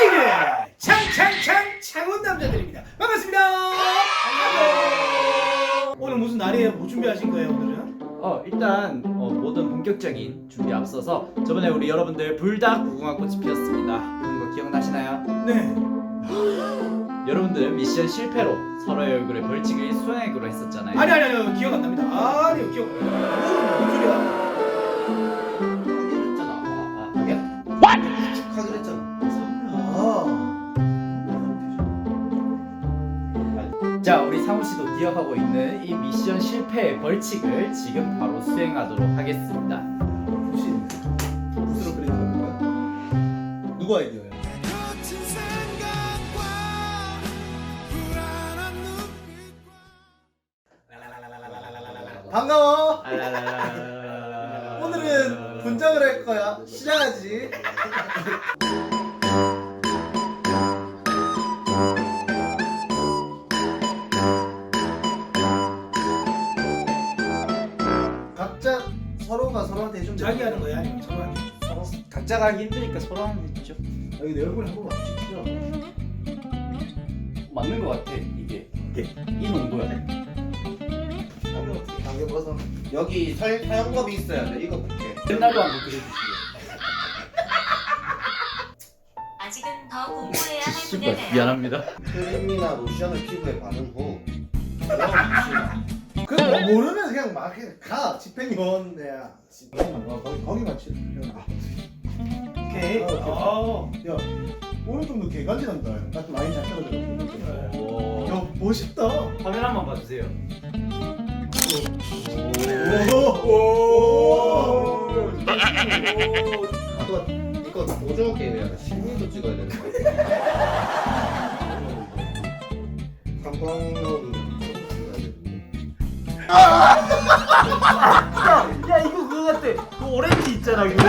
저희는 창창창 창원 남자들입니다. 반갑습니다. 안녕. 오늘 무슨 날이에요? 뭐 준비하신 거예요 오늘은? 어 일단 어, 모든 본격적인 준비 앞서서 저번에 우리 여러분들 불닭 무궁화꽃이 피었습니다. 그거 기억나시나요? 네. 여러분들 미션 실패로 서로의 얼굴에 벌칙을 수행하기로 했었잖아요. 아니 아니 아니 기억 안 납니다. 아니요 기억. 안 나요. 뭔 소리야? 기억하고 있는 이 미션 실패의 벌칙을 지금 바로 수행하도록 하겠습니다. 혹시 무슨 그리는 겁니까? 누구 아이디어예요? 반가워. 오늘은 분장을 할 거야. 시작하지. 서로가 서로한테 해주면 자기 하는 거야 아니면 저한테? 서로. 각자가 하기 힘드니까 서로 하면 되죠. 여기 내 얼굴 한번 맞추시죠. 맞는 것 같아 이게. 이 농도야. 안경 어떻게? 안경 벗어. 여기 사, 사용법이 있어야 돼. 이거 볼게. 옛날도 한번 그려주시고. 아직은 더 공부해야 할 분야가요. 미안합니다. 크림이나 로션을 피부에 바른 후 그 뭐, 모르면 그냥 막 해. 가 집행위원회야 거기 거기 맞지 오케이. 아, 오케이. 어. 야 오늘 좀더 개간지난다 나좀 많이 잘 오. 야 멋있다 화면 한번 봐주세요. 오오오 아까 이거 오징어 게임이야 실물도 찍어야 되는 거야 나오는 야 이거 그거 같아. 그 오렌지 있잖아 오세요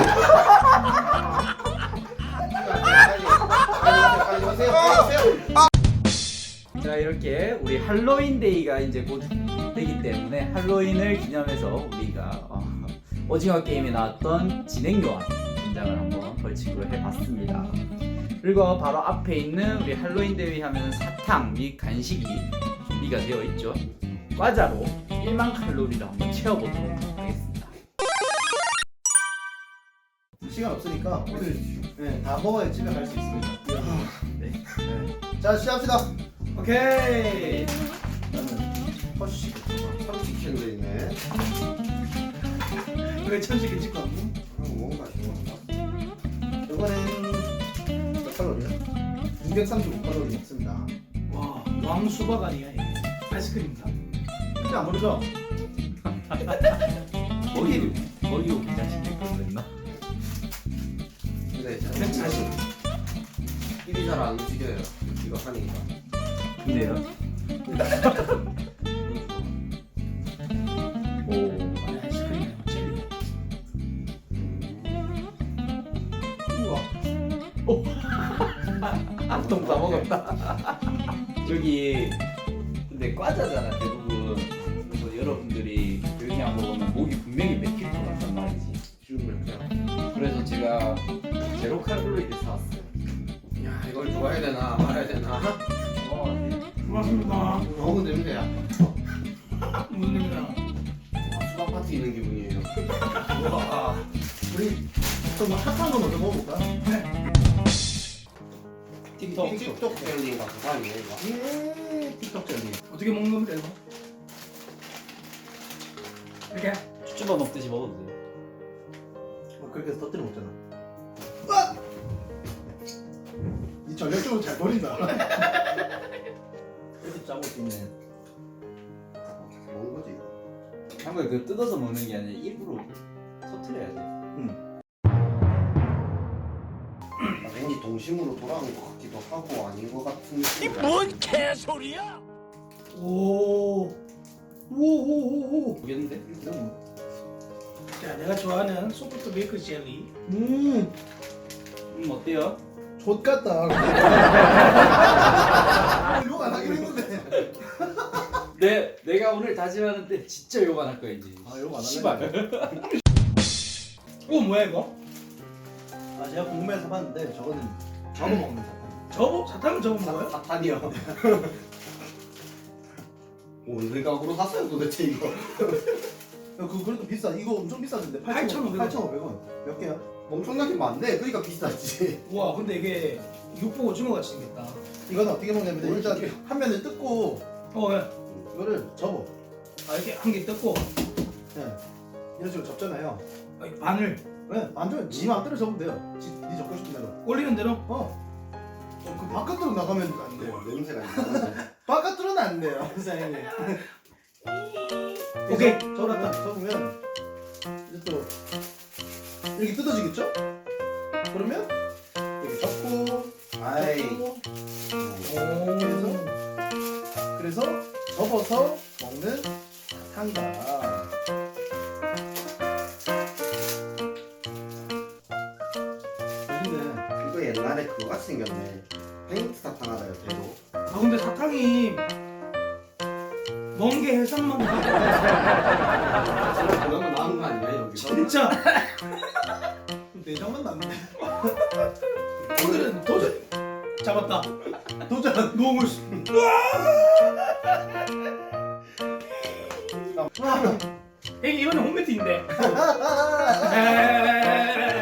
자 이렇게 우리 할로윈 데이가 이제 곧 되기 때문에 할로윈을 기념해서 우리가 어, 오징어 게임에 나왔던 진행 요원 분장을 한번 벌칙으로 해봤습니다. 그리고 바로 앞에 있는 우리 할로윈 데이 하면 사탕 및 간식이 준비가 되어 있죠. 과자로 1만 칼로리를 한번 채워보도록 하겠습니다. 시간 없으니까 오늘 네, 다 먹어야 집에 갈 수 있습니다 네. 자 시작합시다 오케이. 나는 허쉬 삼식 캔들이네 왜 천식이 찍고 왔니? 그럼 뭔가 좋아 이번엔 몇 칼로리야? 235 칼로리 먹습니다 와, 왕 수박 아니야 이게? 아이스크림인 가? 진짜 안 모르죠? 거기 거기 오기 자신이 그랬나? 근데 그냥 자식. 입이 잘 안 움직여요 이거 하니까 근데요. 오. 아니 아이스크림이야 젤리. 우와 한통 다 먹었다. 저기 근데 과자잖아 대부분. 여러분들이 그냥 먹으면 목이 분명히 맥힐 것 같단 말이지. 지금 이렇게 그래서 제가 제로 칼로리를 사왔어요. 야 이걸 좋아해야 되나 말아야 되나 어, 고맙습니다. 너무 냄새야 무슨 냄새나? 수박 파티 있는 기분이에요 우와 우리 좀 핫한 거 먼저 먹어볼까? 틱톡 틱톡 젤리인가 그거 아니에요 이거? 예 틱톡 젤리 어떻게 먹는 겁니까 이거? 이렇게? 쭈쭈바 먹듯이 먹어도 돼요. 어, 그렇게 해서 터뜨려 먹잖아 아! 이 전략적으로 잘 버린다 이렇게 짜고 있네 먹는 거지 한번 그 뜯어서 먹는 게 아니라 입으로 터트려야 돼. 아, 왠지 동심으로 돌아온 것 같기도 하고 아닌 것 같은 느낌 오. 오오오오. 모르겠는데? 자, 내가 좋아하는 소프트 밀크 젤리. 음 음 어때요? 좆같다 욕안 하긴 했는데 내 내가 오늘 다짐하는데 진짜 욕 안 할 거야 이제. 아, 욕안 할래? 씨발. 이거 뭐야 이거? 아 제가 궁금해서 봤는데 저거는 저거 먹는 사탕 저거 사탕을 저거 먹어요? 사탄이요. 어느 가구로 샀어요 도대체 이거? 야, 그거 그래도 비싸. 이거 엄청 비싸던데. 8,500원. 8,500원. 몇 개야? 엄청나게 많네. 그러니까 비싸지. 와 근데 이게 육포 오징어 같이 생겼다. 이거는 어떻게 먹냐면 뭘 일단 이렇게- 한 면을 뜯고 어 예. 이거를 접어. 아 이렇게 한 개 뜯고 예. 이런 식으로 접잖아요. 아, 이 반을 왜? 안 줘요. 지 마음대로 접으면 돼요. 지, 니 접고 싶은 대로. 올리는 대로. 어. 어, 그 바깥으로 나가면 안 돼요. 냄새가 이상한데. 바깥으로는 안 돼요, 사장님. 오케이, 접었다. 접으면 이제 또 이렇게 뜯어지겠죠? 그러면 이렇게 접고, 아이. 접고, 오. 그래서 그래서 접어서 먹는 사탕이다. 맛있네. 이거 옛날에 그거 같이 생겼네. 페인트 사탕 하나요, 대로. 아 근데 사탕이 먼게 해산만. 제가 그나마 나은 거 아니야 여기서? 진짜 내장만 남네. 오늘은 도전 잡았다. 도전. 너무 수. 에이 이거는 홈매트인데.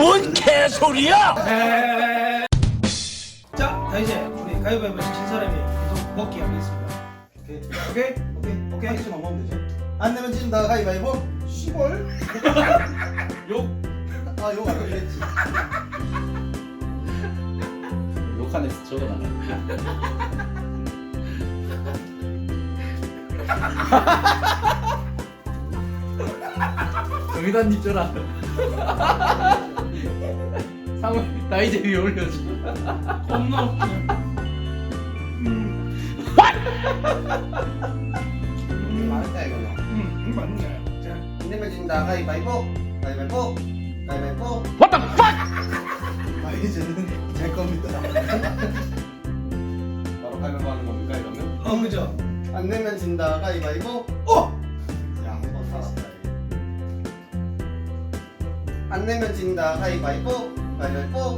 뭔 개소리야! 자, 자 이제 우리 가위바위보 진 사람이 계속 먹기 하겠습니다. 오케이. 오케이? 오케이. 오케이. 하나씩만 먹으면 되죠. 안 내면 진다. 가위바위보. 시벌. 욕. 아, 이거 아까 그랬지. 욕하네서 적어놔. 정의단님 줘라. 상우 나 이제 위에 올려줘. 겁나 웃겨. 맛있다 이거는. 음, 맞네. 자, 안 내면 진다. 가위바위보. 가위바위보. 가위바위보. 아, 이제는 제 겁니다. 바로 가위바위보 하는 겁니까 이러면? 어 그죠? 안 내면 진다. 가위바위보. 어. 야, 한번 살았다. 안 내면 진다. 가위바위보. 가위바위보.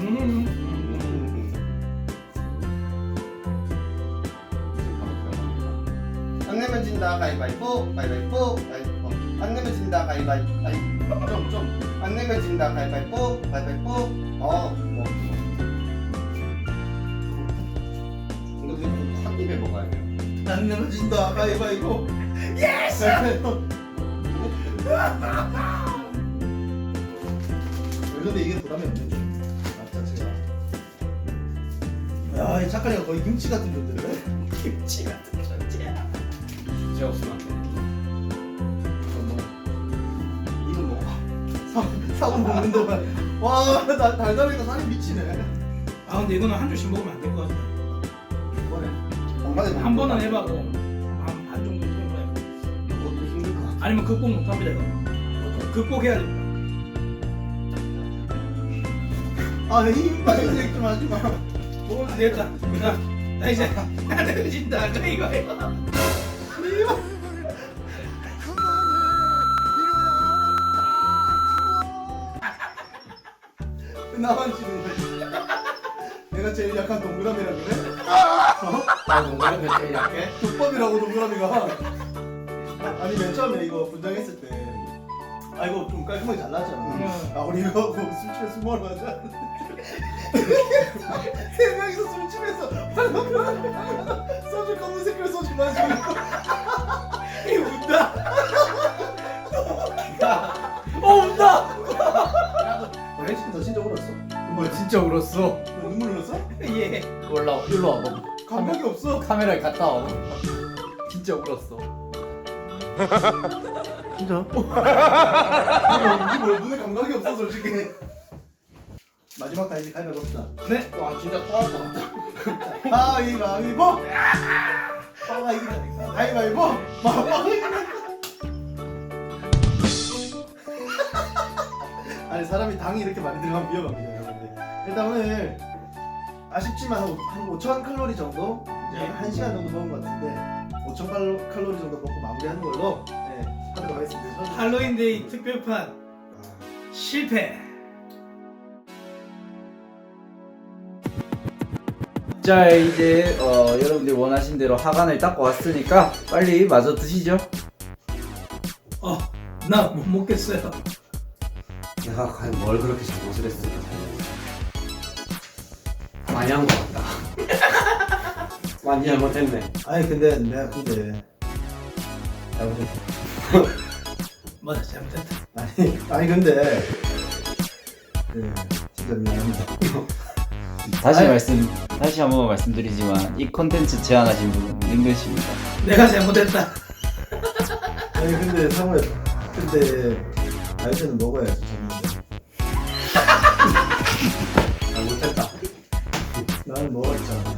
음. 안 내면 진다. 가위바위보. 가위바위보. 가위바위보. 안 내면 진다. 가위바위보. 가위바위보. 어, 뭐. 이거 한 입에 먹어야 돼요. 안 내면 진다. 가위바위보. 예스! 근데 이게 부담이 없네 좀. 맛 자체가. 야, 이 작가리가 거의 김치 같은 존재네. 김치 같은 존재야. 진짜 없으면 안 돼. 이거 먹어. 사- 사고 먹는 동안. 와, 나 달달하니까 살이 미치네. 아 근데 이거는 한 줄씩 먹으면 안 될 것 같아. 이번에. 엄마들 한 번은 해봐고 아. 아니면 극복 못합니다 이거. 극복해야 됩니다. 아, 힘 빠진 얘기 좀 하지 마. 안 되겠다. 자, 나 이제 안 되진다. 저 이거 해봐. 나만 지는 거야. 내가 제일 약한 동그라미라 그래? 아, 농구는 몇 제일 약해? 족밥이라고 동그라미가. 아니 맨 처음에 이거 분장했을 때. 아 이거 좀 깔끔하게 잘랐잖아. 응. 아 우리 이거 그 술집에 술 먹으러 가자. 세 명이서 술집에서 소주 검은 색깔 소주 마시고 이 웃다. 어 운다. 너 혜진 너 진짜 울었어? 뭐야 진짜 울었어. 너 눈물 흘렸어? 예. 올라 일로 와봐. 감각이 없어. 카메라에 갔다 와. 진짜 울었어. 진짜? 이거 뭐 눈에 감각이 없어 솔직히. 마지막 단지 가위바위보 봅시다. 네. 와 진짜 토할 것 같다. 가위바위보. 빠가 이기다. 가위바위보. 빠가 이기다. 아니 사람이 당이 이렇게 많이 들어가면 위험합니다 여러분들. 일단 오늘 아쉽지만 한 5천 칼로리 정도 이제 한 시간 정도 먹은 것 같은데 5천 칼로, 칼로리 정도 먹고 마무리하는 걸로 네, 하도록 하겠습니다. 할로윈데이 특별판 실패. 자 이제 어, 여러분들이 원하신 대로 하관을 닦고 왔으니까 빨리 마저 드시죠. 어, 나 못 먹겠어요. 내가 과연 뭘 그렇게 잘못을 했을까? 많이 한것 같다. 많이 잘못했네. 아니 근데 내가 근데 잘못했어. 맞아, 잘못했다. 아니 아니 근데 네 진짜 미안합니다. 다시 아니. 말씀 다시 한 번 말씀드리지만 이 콘텐츠 제안하신 분은 링글 씨입니다. 내가 잘못했다. 아니 근데 상호야 근데 다이어트는 먹어야지 정말. 잘못했다. 나는 먹었잖아.